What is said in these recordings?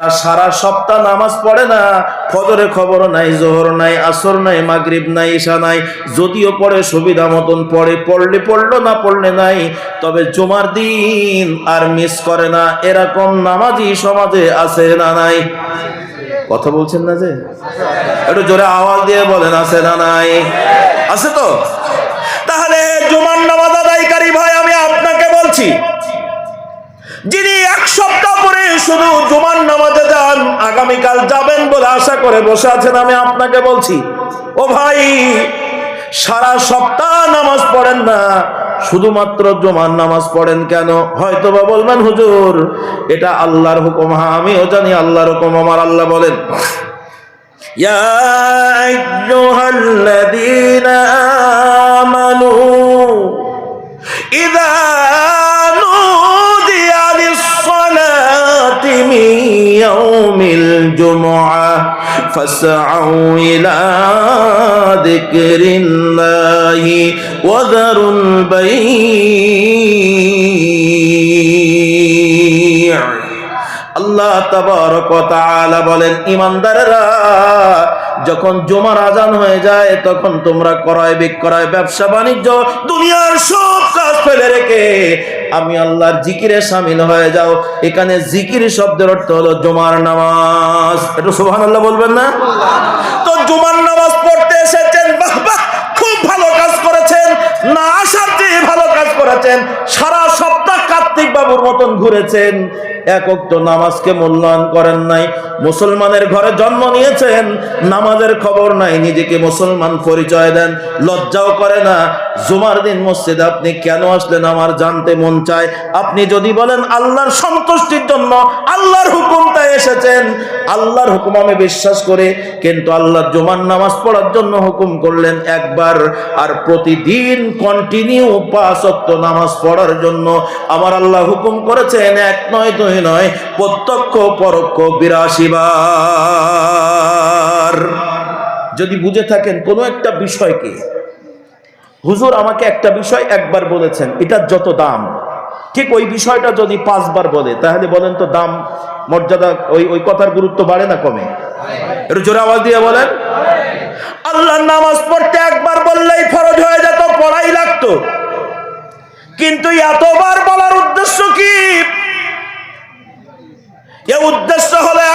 সারা সপ্তাহ নামাজ পড়ে না, ফজরে খবর নাই, জোহর নাই, আসর নাই, মাগরিব নাই, ঈশা নাই, যদিও পড়ে, সুবিধা মতন পড়ে, পড়লে পড়ল না, পড়লে নাই, তবে জুমার দিন আর মিস করে না, এরকম নামাজি সমাজে আছে না নাই? কথা বলছেন না যে? একটু জোরে আওয়াজ দিয়ে বলেন, আছে না নাই? আছে তো? তাহলে জুমার নামাজ আদায়কারী ভাই, আমি আপনাকে বলছি যিনি এক সপ্তাহ পরে শুধু জুমান নামাজে যান, আগামীকাল যাবেন বলে আশা করে বসে আছেন, আমি আপনাকে বলছি, ও ভাই, সারা সপ্তাহ নামাজ পড়েন না, শুধুমাত্র জমার নামাজ পড়েন কেন? হয়তো বা বলবেন, হুজুর, এটা আল্লাহর হুকুম হ্যাঁ আমিও জানি আল্লাহর হুকুম, আমার আল্লাহ বলেন। ইয়া আইয়ুহাল্লাযীনা আমানু فاسعوا إلى ذكر الله وذروا البيع আল্লাহ তাবারক ওয়া তাআলা বলেন ইমানদারেরা যখন জমার আজান হয়ে যায়, তখন তোমরা ক্রয় বিক্রয়, ব্যবসা বাণিজ্য, দুনিয়ার সব কাজ ফেলে রেখে আমি আল্লাহর জিকিরে সামিল হয়ে যাও। এখানে জিকির শব্দের অর্থ হলো জুমার নামাজ। একটু সুবহানাল্লাহ বলবেন না? তো জুমার নামাজ পড়তে এসেছেন, বাহ খুব ভালো কাজ করেছেন। না আসার চেয়ে ভালো কাজ করেছেন। সারা সপ্তাহ কার্তিক বাবুর মতন ঘুরেছেন। একক তো নামাজকে মূল্যায়ন করেন নাই। মুসলমানের ঘরে জন্ম নিয়েছেন, নামাজের খবর নাই, নিজেকে মুসলমান পরিচয় দেন, লজ্জাও করে না। জুমার দিন মসজিদে আপনি কেন আসলেন? আমার জানতে মন চায়। আপনি যদি বলেন, আল্লাহর সন্তুষ্টির জন্য আল্লাহর হুকুমটাই এসেছেন, আল্লাহর হুকুম আমি বিশ্বাস করে, কিন্তু আল্লাহ জুমার নামাজ পড়ার জন্য হুকুম করলেন একবার, আর প্রতিদিন কন্টিনিউ পাঁচ ওয়াক্ত নামাজ পড়ার জন্য। আমার আল্লাহ হুকুম করেছেন, এক নয় দুই নয়, প্রত্যক্ষ পরোক্ষ বিরাশি বার যদি বুঝে থাকেন কোনো একটা বিষয়কে, হুজুর আমাকে একটা বিষয় একবার বলেছেন, এটার যত দাম। ঠিক ওই বিষয়টা যদি পাঁচবার বলে, তাহলে বলেন তো দাম, মর্যাদা, ওই ওই কথার গুরুত্ব বাড়ে না কমে? একটু জোরে আওয়াজ দিয়ে বলেন। আল্লাহর নামাজ পড়তে একবার বললেই ফরজ হয়ে যেত, পড়াই লাগতো। কিন্তু এতবার বলার উদ্দেশ্য কি? এ উদ্দেশ্য হলো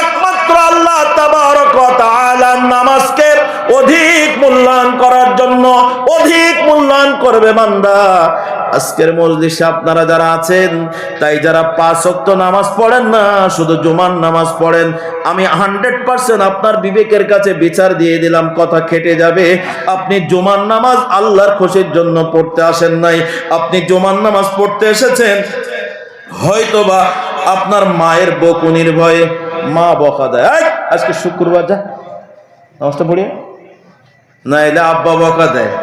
মূল্যায়ন করার জন্য অধিক মূল্যায়ন করবে বান্দা। আজকের মজলিসে আপনারা যারা আছেন, তাই যারা পাঁচ ওয়াক্ত নামাজ পড়েন না, শুধু জুমার নামাজ পড়েন, আমি হান্ড্রেড পার্সেন্ট আপনার বিবেকের কাছে বিচার দিয়ে দিলাম, কথা খেটে যাবে। আপনি জুমার নামাজ আল্লাহর খুশির জন্য পড়তে আসেন নাই, আপনি জুমার নামাজ পড়তে এসেছেন, হয়তোবা আপনার মায়ের বকুনির ভয়ে মা বকা দেয়। আজকে শুক্রবার যা, নামাজটা পড়িয়ে নাইলে আব্বা বকা দেয়।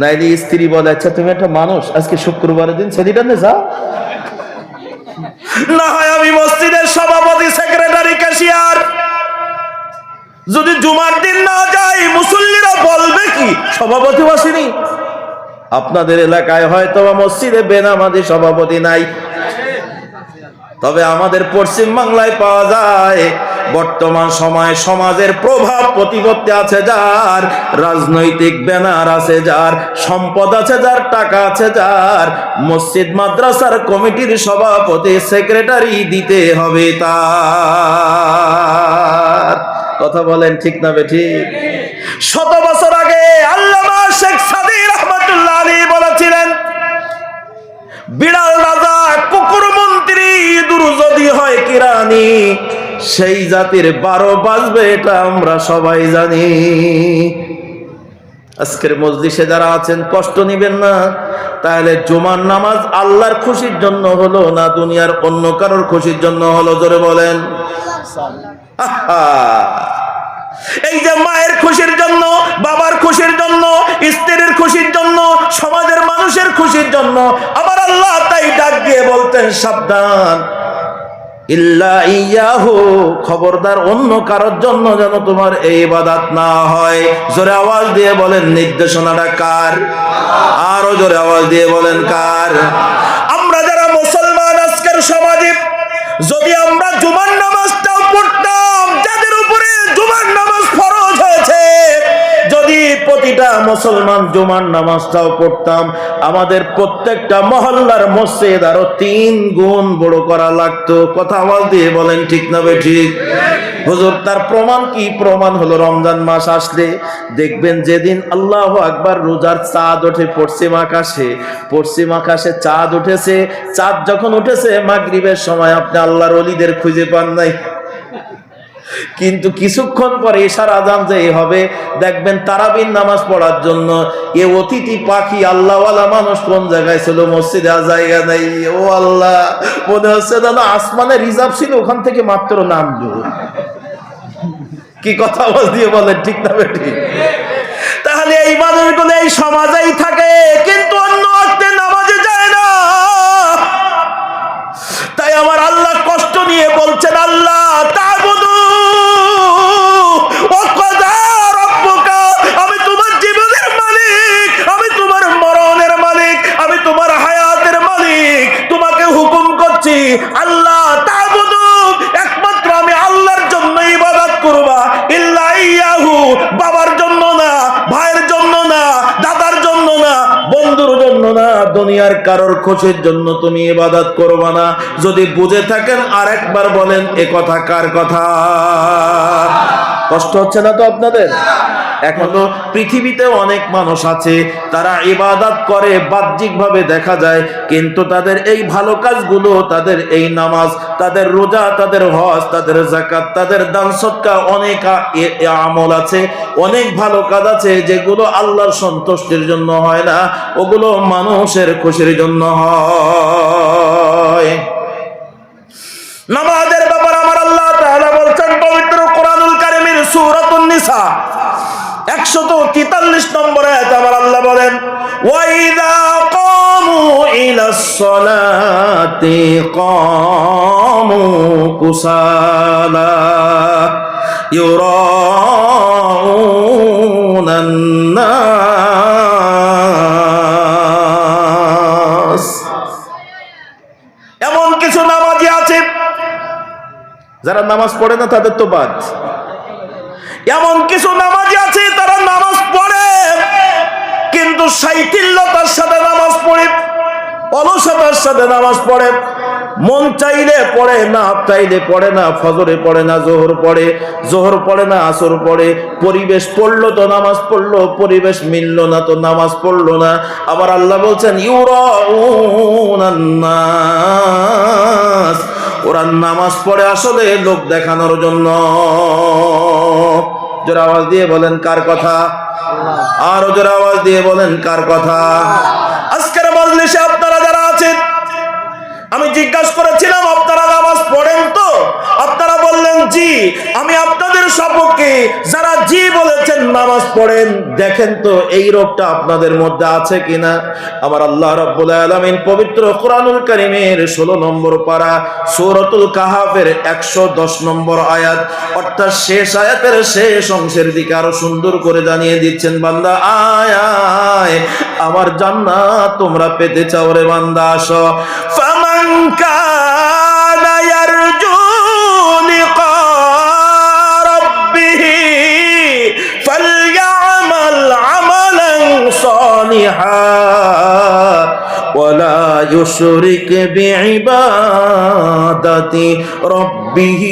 নাইলে স্ত্রী বলে আচ্ছা তুমি একটা মানুষ, আজকে শুক্রবারের দিন সেদিটা যাও। না হয় আমি মসজিদের সভাপতি, সেক্রেটারি, ক্যাশিয়ার। যদি জুমার দিন না যাই মুসল্লিরা বলবে কি? সভাপতি আসেনি আপনাদের এলাকায় হয়তো মসজিদে বেনামাজি সভাপতি নাই। তবে আমাদের পশ্চিম বাংলায় পাওয়া যায় বর্তমান সময়ে সমাজের প্রভাব প্রতিপত্তি আছে যার, রাজনৈতিক ব্যানার আছে যার, সম্পদ আছে যার, টাকা আছে যার, মসজিদ, মাদ্রাসার কমিটির সভাপতি, সেক্রেটারি দিতে হবে তার। কথা বলেন ঠিক না বেঠিক শত বছর আগে আল্লামা শেখ সাদি রহমতুল্লাহ আলী বলেছিলেন, বিড়াল রাজা কুকুর মন্ত্রী দুরু যদি হয় কিরানি সেই জাতির বারো বাজবে এটা আমরা সবাই জানি। আজকের মজলিসে যারা আছেন, কষ্ট নিবেন না। তাহলে জুমার নামাজ আল্লাহর খুশির জন্য হলো না দুনিয়ার অন্য কারোর খুশির জন্য হলো? জোরে বলেন। এই যে মায়ের খুশির জন্য, বাবার খুশির জন্য, স্ত্রীর খুশির জন্য, সমাজের মানুষের খুশির জন্য, আবার আল্লাহ তাই ডাক দিয়ে বলতেন, সাবধান। ইল্লা ইয়াহু, খবরদার অন্য কারোর জন্য যেন তোমার এই বাদাত না হয়। জোরে আওয়াজ দিয়ে বলেন, নির্দেশনাটা কার? আরও জোরে আওয়াজ দিয়ে বলেন, কার? আমরা যারা মুসলমান, আজকের সমাজে যদি আমরা জুমান নামাজটাও পড়তাম, যাদের উপরে জুমার প্রতিটা মুসলমান জুমার নামাজটাও পড়তাম। আমাদের প্রত্যেকটা মহল্লার মসজিদ আরও তিন গুণ বড় করা লাগতো। কথা আওয়াজ দিয়ে বলেন, ঠিক না বে ঠিক? হুজুর, তার প্রমাণ কি? প্রমাণ হলো রমজান মাস আসলে। দেখবেন যেদিন আল্লাহ আকবার রোজার চাঁদ ওঠে পশ্চিম আকাশে। পশ্চিম আকাশে চাঁদ উঠেছে। চাঁদ যখন উঠেছে, মাগরিবের সময় আপনি আল্লাহর অলিদের খুঁজে পান নাই। কিন্তু কিছুক্ষণ পরে এশার আজান যে হবে, দেখবেন তারাবিন নামাজ পড়ার জন্য এ অতিথি পাখি আল্লাহওয়ালা মানুষ কোন জায়গায় ছিল? মসজিদে জায়গা নেই। ও আল্লাহ, মনে হচ্ছে দাদা আসমানে রিজার্ভ ছিল, ওখান থেকে মাত্র নামলো। কি কথা আওয়াজ দিয়ে বলেন, ঠিক না ঠিক তাহলে এই মানুষগুলো এই সমাজেই থাকে, কিন্তু অন্য অর্থে নামাজে যায় না। তাই আমার আল্লাহ কষ্ট নিয়ে বলছেন, আল্লাহ তাবুদু ওয়াকাদা রাব্বুকা আমি তোমার জীবনের মালিক আমি তোমার মরণের মালিক আমি তোমার হায়াতের মালিক তোমাকে হুকুম করছি আল্লাহ তাবুদু একমাত্র আমি আল্লাহর জন্য ইবাদত করবা। ইয়াহু, বাবার জন্য না, ভাইয়ের জন্য না, দাদার জন্য না, বন্ধুর জন্য না, দুনিয়ার কারোর খুশির জন্য তুমি ইবাদত করবা না। যদি বুঝে থাকেন, আরেকবার বলেন, এ কথা কার কথা? কষ্ট হচ্ছে না তো আপনাদের? এখনও পৃথিবীতে অনেক মানুষ আছে, তারা ইবাদত করে বাহ্যিক ভাবে দেখা যায়, কিন্তু তাদের এই ভালো কাজগুলো, তাদের এই নামাজ, তাদের রোজা, তাদের হজ, তাদের জাকাত তাদের দান সৎকা অনেক আমল আছে, অনেক ভালো কাজ আছে, যেগুলো আল্লাহর সন্তুষ্টির জন্য হয় না, ওগুলো মানুষের খুশির জন্য হয়। নামাজের ব্যাপার 143 নম্বর আয়াত আমার আল্লাহ বলেন কুসালা এমন কিছু নামাজি আছে, যারা নামাজ পড়ে না তাদের তো বাদ। এমন কিছু নামাজি আছে, তারা নামাজ পড়ে। কিন্তু সাইতিল্যতার সাথে নামাজ পড়ে, অলসতার সাথে নামাজ পড়ে। মন চাইলে পড়ে না চাইলে পড়ে না, ফজরে পড়ে না, জোহর পড়ে জোহর পড়ে না, আসর পড়ে। পরিবেশ পড়ল তো নামাজ পড়ল, পরিবেশ মিলল না তো নামাজ পড়ল না। আবার আল্লাহ বলছেন ইউরাস ওরা নামাজ পড়ে আসলে লোক দেখানোর জন্য। জোর আওয়াজ দিয়ে বলেন, কার কথা? আরও জোর আওয়াজ দিয়ে বলেন, কার কথা? আজকের মজলিসে আপনার আমি জিজ্ঞাসা করেছিলাম, আপনারা নামাজ পড়েন তো? আপনারা বললেন, জি, আমি আপনাদের সপক্ষে যারা জি বলেছেন নামাজ পড়েন, দেখেন তো এই রোগটা আপনাদের মধ্যে আছে কিনা? আমার আল্লাহ রাব্বুল আলামিন পবিত্র কোরআনুল কারীমের 16 নম্বর পারা সূরাতুল কাহাফের 110 নম্বর আয়াত, অর্থাৎ শেষ আয়াতের শেষ অংশের দিকে আরও সুন্দর করে জানিয়ে দিচ্ছেন, বান্দা, আয় আমার জান্নাত তোমরা পেতে চাও রে, বান্দা, আসো। কানা يشرك بعبادة ربه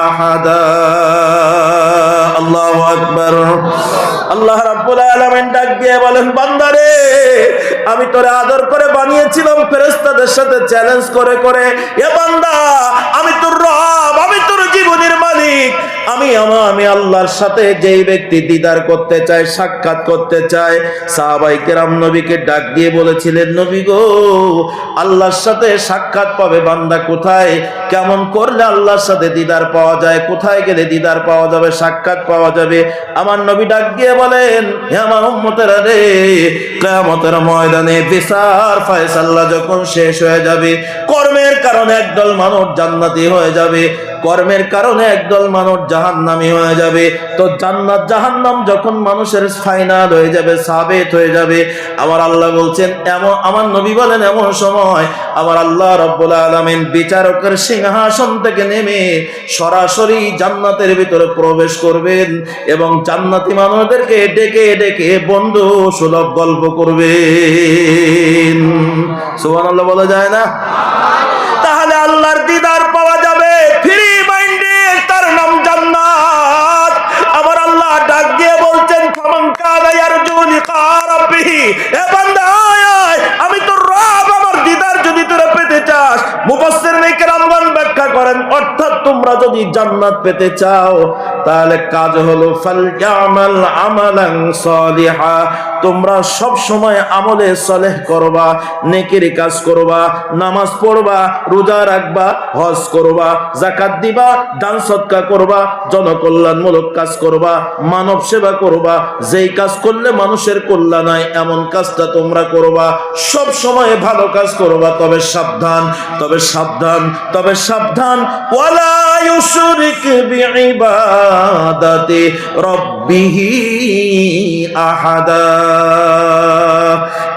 أحدا الله أكبر আল্লাহ রাব্বুল আলামিন ডাক দিয়ে বলেন বান্দারে আমি তোরে আদর করে বানিয়েছিলাম ফেরেশতাদের সাথে চ্যালেঞ্জ করে করে এ বান্দা আমি তোর রব আমি তোর জীবনের মালিক আমি আমা আমি আল্লাহর সাথে যেই ব্যক্তি দিদার করতে চায়, সাক্ষাৎ করতে চায়, সাহাবাই কেরাম নবীকে ডাক দিয়ে বলেছিলেন, নবী গো, আল্লাহর সাথে সাক্ষাৎ পাবে বান্দা কোথায়? কেমন করলে আল্লাহর সাথে দিদার পাওয়া যায়? কোথায় গেলে দিদার পাওয়া যাবে, সাক্ষাৎ পাওয়া যাবে? আমার নবী ডাক দিয়ে বলেন, হে আমার উম্মতেরা রে, কিয়ামতের ময়দানে বিচার ফয়সালা যখন শেষ হয়ে যাবে, কর্মের কারণে একদল মানুষ জান্নাতি হয়ে যাবে কর্মের কারণে একদল মানুষ জাহান্নামী হয়ে যাবে। তো জান্নাত জাহান্নাম যখন মানুষের ফাইনাল হয়ে যাবে, সাবেত হয়ে যাবে, আমার আল্লাহ বলছেন, এমন, আমার নবী বলেন এমন সময় আমার আল্লাহ রব্বুল আলমিন বিচারকের সিংহাসন থেকে নেমে সরাসরি জান্নাতের ভিতরে প্রবেশ করবেন এবং জান্নাতি মানুষদেরকে ডেকে ডেকে বন্ধু সুলভ গল্প করবেন। সুবান আল্লাহ বলা যায় না? আমি তো রব, আমার দিদার যদি তোরা পেতে চাস। মুফাসসির নেকরামগণ ব্যাখ্যা করেন, অর্থাৎ তোমরা যদি জান্নাত পেতে চাও। তাহলে কাজ হলো তোমরা সব সময় আমলে সলেহ করবা, নেকির কাজ করবা, নামাজ পড়বা, রোজা রাখবা, হজ করবা জাকাত দিবা, দান সৎকা করবা, জনকল্যাণমূলক কাজ করবা, মানব সেবা করবা, যেই কাজ করলে মানুষের কল্যাণ হয়, এমন কাজটা তোমরা করবা, সব সময় ভালো কাজ করবা, তবে সাবধান তবে সাবধান তবে সাবধান, ওয়ালা ইউশরিক বিইবাদাতি রাব্বিহি আহাদা।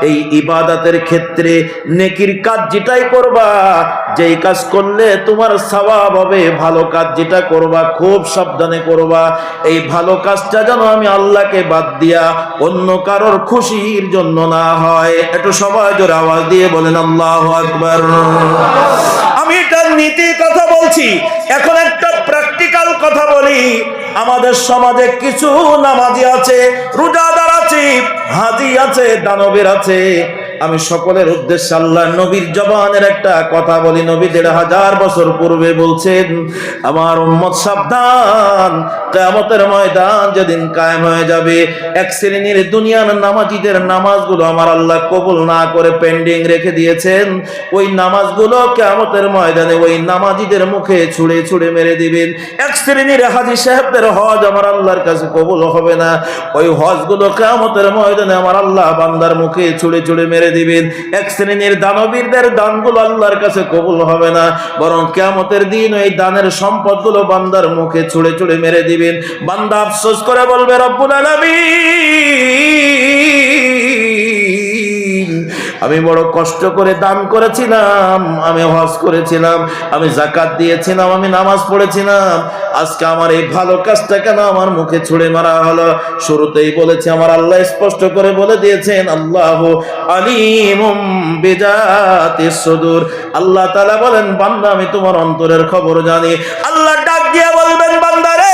এই ইবাদতের ক্ষেত্রে নেকির কাজ যেটাই করবা, যেই কাজ করলে তোমার সওয়াব হবে, ভালো কাজ যেটা করবা, খুব সাবধানে করবা। এই ভালো কাজটা যেন আমি আল্লাহকে বাদ দিয়া অন্য কারোর খুশির জন্য না হয়। একটু সবাই জোরে আওয়াজ দিয়ে বলেন, আল্লাহ আকবার। আমি এটা নীতি কথা বলছি। এখন একটা প্র্যাকটিক্যাল কথা বলি। আমাদের সমাজে কিছু নামাজি আছে, রোজাদার আছে, হাজি আছে, দানবের আছে। আমি সকলের উদ্দেশ্যে আল্লাহ নবীর জবানের একটা কথা বলি। নবী দেড় হাজার বছর পূর্বে বলছেন, আমার উম্মত সাবধান, কেয়ামতের ময়দান যেদিন কায়েম হয়ে যাবে, এক শ্রেণির দুনিয়ার নামাজিদের নামাজগুলো আমার আল্লাহ কবুল না করে পেন্ডিং রেখে দিয়েছেন। ওই নামাজগুলো কেয়ামতের ময়দানে ওই নামাজিদের মুখে ছুঁড়ে ছুঁড়ে মেরে দিবেন। এক শ্রেণির হাজি সাহেবদের হজ আমার আল্লাহর কাছে কবুল হবে না। ওই হজগুলো কেয়ামতের ময়দানে আমার আল্লাহ বান্দার মুখে ছুঁড়ে ছুঁড়ে মেরে দিবেন। এক শ্রেণির দানবীরদের দানগুলো আল্লাহর কাছে কবুল হবে না। বরং কেমতের দিন ওই দানের সম্পদগুলো বান্দার মুখে ছুড়ে ছুড়ে মেরে দিবেন। বান্দা আফসোস করে বলবে, রব্বুল আলামিন! আমি বড় কষ্ট করে দান করেছিলাম, আমি হজ করেছিলাম, আমি জাকাত দিয়েছিলাম, আমি নামাজ পড়েছিলাম। আজকে আমার এই ভালো কাজটা কেন আমার মুখে ছুড়ে মারা হলো? শুরুতেই বলেছে, আমার আল্লাহ স্পষ্ট করে বলে দিয়েছেন, আল্লাহ আলিমুম বিজাতি সুদূর। আল্লাহ তাআলা বলেন, বান্দা, আমি তোমার অন্তরের খবর জানি। আল্লাহ ডাক দিয়ে বলবেন বান্দারে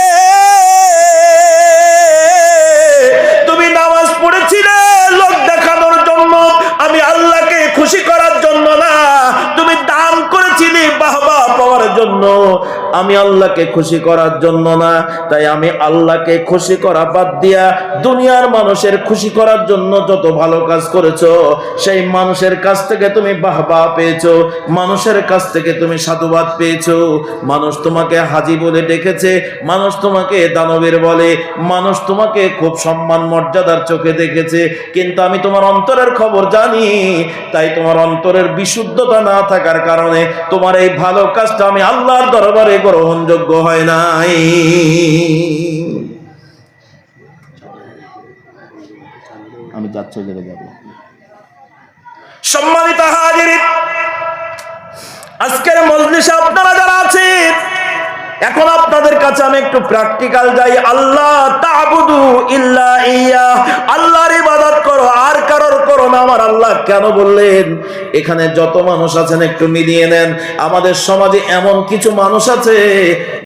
জন্য আমি আল্লাহকে খুশি করার জন্য না, তাই আমি আল্লাহকে খুশি করা বাদ দিয়া দুনিয়ার মানুষের খুশি করার জন্য যত ভালো কাজ করেছ, সেই মানুষের কাছ থেকে তুমি বাহবা পেয়েছ, মানুষের কাছ থেকে তুমি সাধুবাদ পেয়েছ। মানুষ তোমাকে হাজি বলে ডেকেছে, মানুষ তোমাকে দানবের বলে, মানুষ তোমাকে খুব সম্মান মর্যাদার চোখে দেখেছে। কিন্তু আমি তোমার অন্তরের খবর জানি, তাই তোমার অন্তরের বিশুদ্ধতা না থাকার কারণে তোমার এই ভালো কাজটা আমি আল্লাহর দরবারে গ্রহণযোগ্য হয় নাই। আমি যাচ্ছি ওই জায়গায় যাব। সম্মানিত হাজির আজকের মজলিসে আপনারা যারা আছেন এখন আপনাদের কাছে আমি একটু প্র্যাকটিক্যাল যাই। আল্লাহ, তাবুদু ইল্লা ইয়া। আল্লাহর ইবাদত করো, আর কারোর করো না। আমার আল্লাহ কেন বললেন? এখানে যত মানুষ আছেন, একটু মিলিয়ে নেন। আমাদের সমাজে এমন কিছু মানুষ আছে